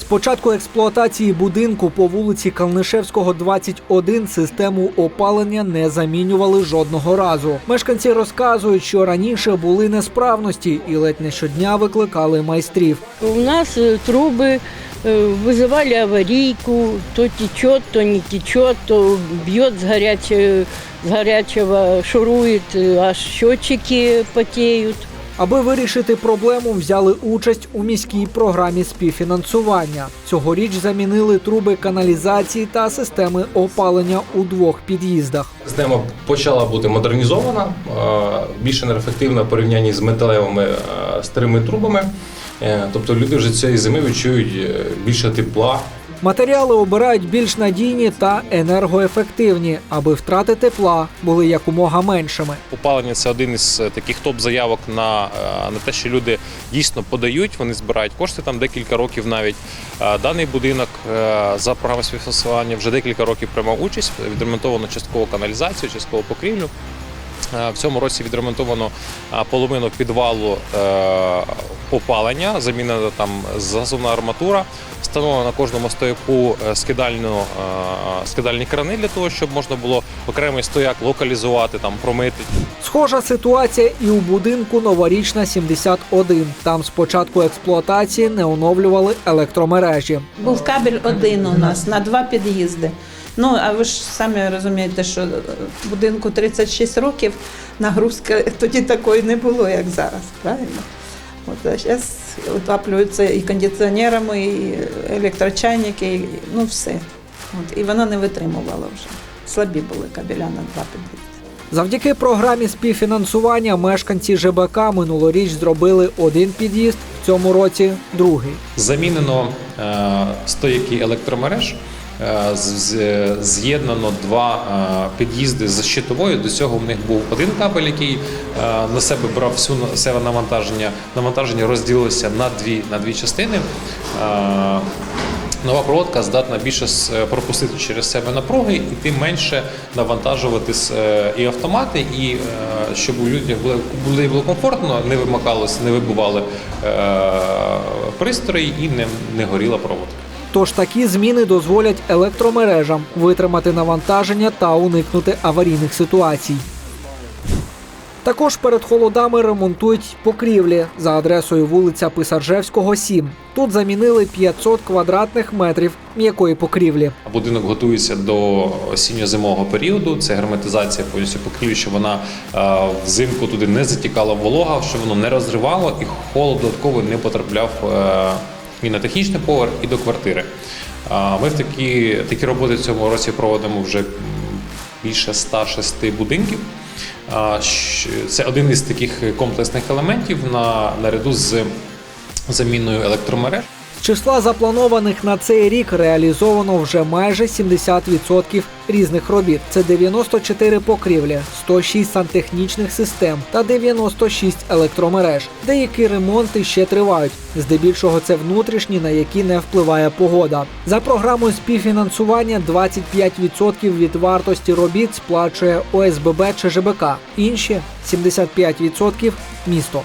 З початку експлуатації будинку по вулиці Калнишевського, 21 систему опалення не замінювали жодного разу. Мешканці розказують, що раніше були несправності і ледь не щодня викликали майстрів. У нас э, трубы э, вызывали аварийку, то течет, то не течет, то бьет с, горячего, с горячего, шурует, э, аж счетчики потеют. Аби вирішити проблему, взяли участь у міській програмі співфінансування. Цьогоріч замінили труби каналізації та системи опалення у двох під'їздах. Система почала бути модернізована, е, більш енергоефективна в порівнянні з металевими е, старими трубами. Е, Тобто люди вже цієї зими відчують більше тепла, Матеріали обирають більш надійні та енергоефективні, аби втрати тепла були якомога меншими. Опалення це один із е, таких топ-заявок на, е, на те, що люди дійсно подають. Вони збирають кошти там декілька років навіть. Е, Даний будинок за програмою співфінансування вже декілька років приймав участь. Відремонтовано частково каналізацію, частково покрівлю. В цьому році відремонтовано половину підвалу опалення, замінена там засувна арматура, встановлено на кожному стояку е, скидальну, е, скидальні крани для того, щоб можна було окремий стояк локалізувати, там промити. Схожа ситуація і у будинку Новорічна 71. Там з початку експлуатації не оновлювали електромережі. Був кабель один у нас на два під'їзди. Ну, а ви ж самі розумієте, що е, будинку 36 років нагрузки тоді такої не було, як зараз, правильно? От, зараз отаплюються і кондиціонерами, і електрочайники, і, ну все. От, і вона не витримувала вже. Слабі були кабеля на два під'їзди. Завдяки програмі співфінансування мешканці ЖБК минулоріч зробили один під'їзд, цьому році другий. Замінено е, стояки електромереж. е, З'єднано два е, під'їзди з щитовою. До цього в них був один кабель, який на себе брав всю себе навантаження. Навантаження розділилося на дві на дві частини. Е, Нова проводка здатна більше с- пропустити через себе напруги і тим менше навантажувати е, і автомати, і е, щоб у людях було, комфортно, не вимикалося, не вибували е, пристрої і не, не горіла проводка. Тож такі зміни дозволять електромережам витримати навантаження та уникнути аварійних ситуацій. Також перед холодами ремонтують покрівлі за адресою вулиця Писаржевського, 7. Тут замінили 500 квадратних метрів м'якої покрівлі. Будинок готується до осінньо-зимового періоду. Це герметизація повністю покрівлі, щоб вона е, взимку туди не затікала волога, щоб воно не розривало і холод додатково не потрапляв е, і на технічний поверх, і до квартири. Е, Ми в такі, такі роботи в цьому році проводимо вже більше 106 будинків. Це один із таких комплексних елементів на наряду з заміною електромереж. Числа запланованих на цей рік реалізовано вже майже 70% різних робіт. Це 94 покрівлі, 106 сантехнічних систем та 96 електромереж. Деякі ремонти ще тривають. Здебільшого це внутрішні, на які не впливає погода. За програмою співфінансування 25% від вартості робіт сплачує ОСББ чи ЖБК. Інші 75% – місто.